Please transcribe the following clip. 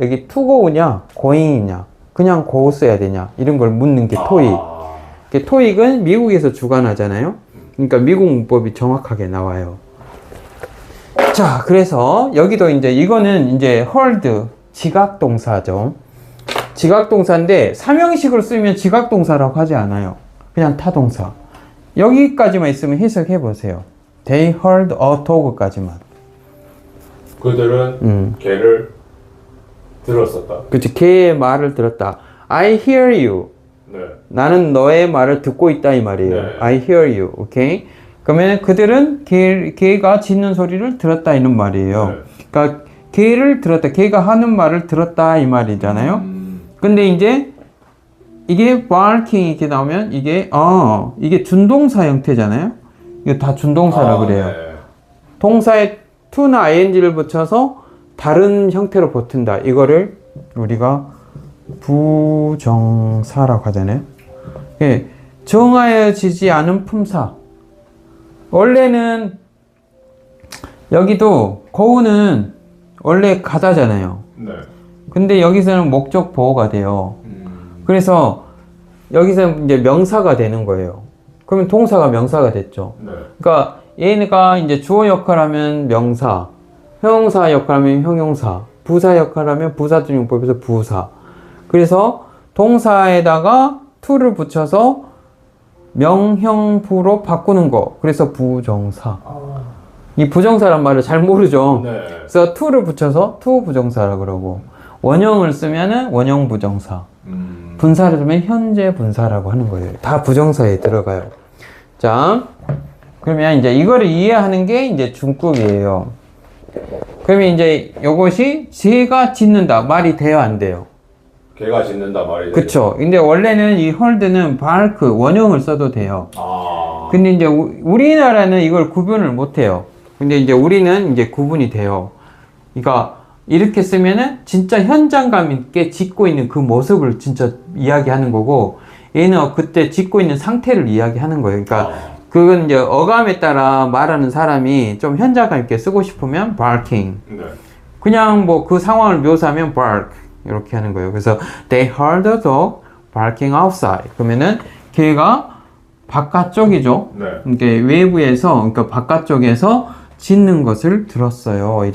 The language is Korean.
여기 go냐, going이냐, 그냥 go 써야 되냐 이런 걸 묻는 게 토익. 아, 토익은 미국에서 주관하잖아요. 그러니까 미국 문법이 정확하게 나와요. 자, 그래서 여기도 이제 이거는 이제 hold 지각 동사죠. 지각 동사인데 삼형식으로 쓰면 지각 동사라고 하지 않아요. 그냥 타동사. 여기까지만 있으면 해석해 보세요. They heard a talk까지만. 그들은 음. 걔를 들었었다. 그치, 걔의 말을 들었다. I hear you. 네. 나는 너의 말을 듣고 있다 이 말이에요. 네. I hear you. 오케이. 그러면 그들은 걔, 걔가 짖는 소리를 들었다 이는 말이에요. 네. 그러니까 걔를 들었다. 걔가 하는 말을 들었다 이 말이잖아요. 음, 근데 이제 이게 barking 이렇게 나오면 이게 어 이게 준동사 형태잖아요. 이거 다 준동사라 아, 그래요. 네. 동사에 to나 ing를 붙여서 다른 형태로 붙은다. 이거를 우리가 부정사라고 하잖아요. 예, 정하여지지 않은 품사. 원래는 여기도 거우는 원래 가다잖아요. 네. 근데 여기서는 목적 보호가 돼요. 음, 그래서 여기서 이제 명사가 되는 거예요. 그러면 동사가 명사가 됐죠. 네. 그러니까 얘가 이제 주어 역할하면 명사, 형용사 역할하면 형용사, 부사 역할하면 부사준용법에서 부사. 그래서 동사에다가 to를 붙여서 명형부로 바꾸는 거. 그래서 부정사. 이 부정사란 말을 잘 모르죠. 네. 그래서 to를 붙여서 to 부정사라 그러고 원형을 쓰면은 원형 부정사. 음, 분사를 쓰면 현재 분사라고 하는 거예요. 다 부정사에 들어가요. 자, 그러면 이제 이거를 이해하는 게 이제 중급이에요. 그러면 이제 요것이 제가 짓는다. 말이 돼요, 안 돼요? 걔가 짓는다 말이 그쵸. 근데 원래는 이 헐드는 발크, 원형을 써도 돼요. 아, 근데 이제 우- 우리나라는 이걸 구분을 못 해요. 근데 이제 우리는 이제 구분이 돼요. 그러니까 이렇게 쓰면은 진짜 현장감 있게 짓고 있는 그 모습을 진짜 이야기하는 거고 얘는 그때 짓고 있는 상태를 이야기하는 거예요. 그러니까 아, 그건 이제 어감에 따라 말하는 사람이 좀 현장감 있게 쓰고 싶으면 barking. 네. 그냥 뭐 그 상황을 묘사하면 bark 이렇게 하는 거예요. 그래서 they heard a dog barking outside. 그러면은 걔가 바깥쪽이죠. 네. 이게 외부에서 그러니까 바깥쪽에서 짖는 것을 들었어요. 이렇게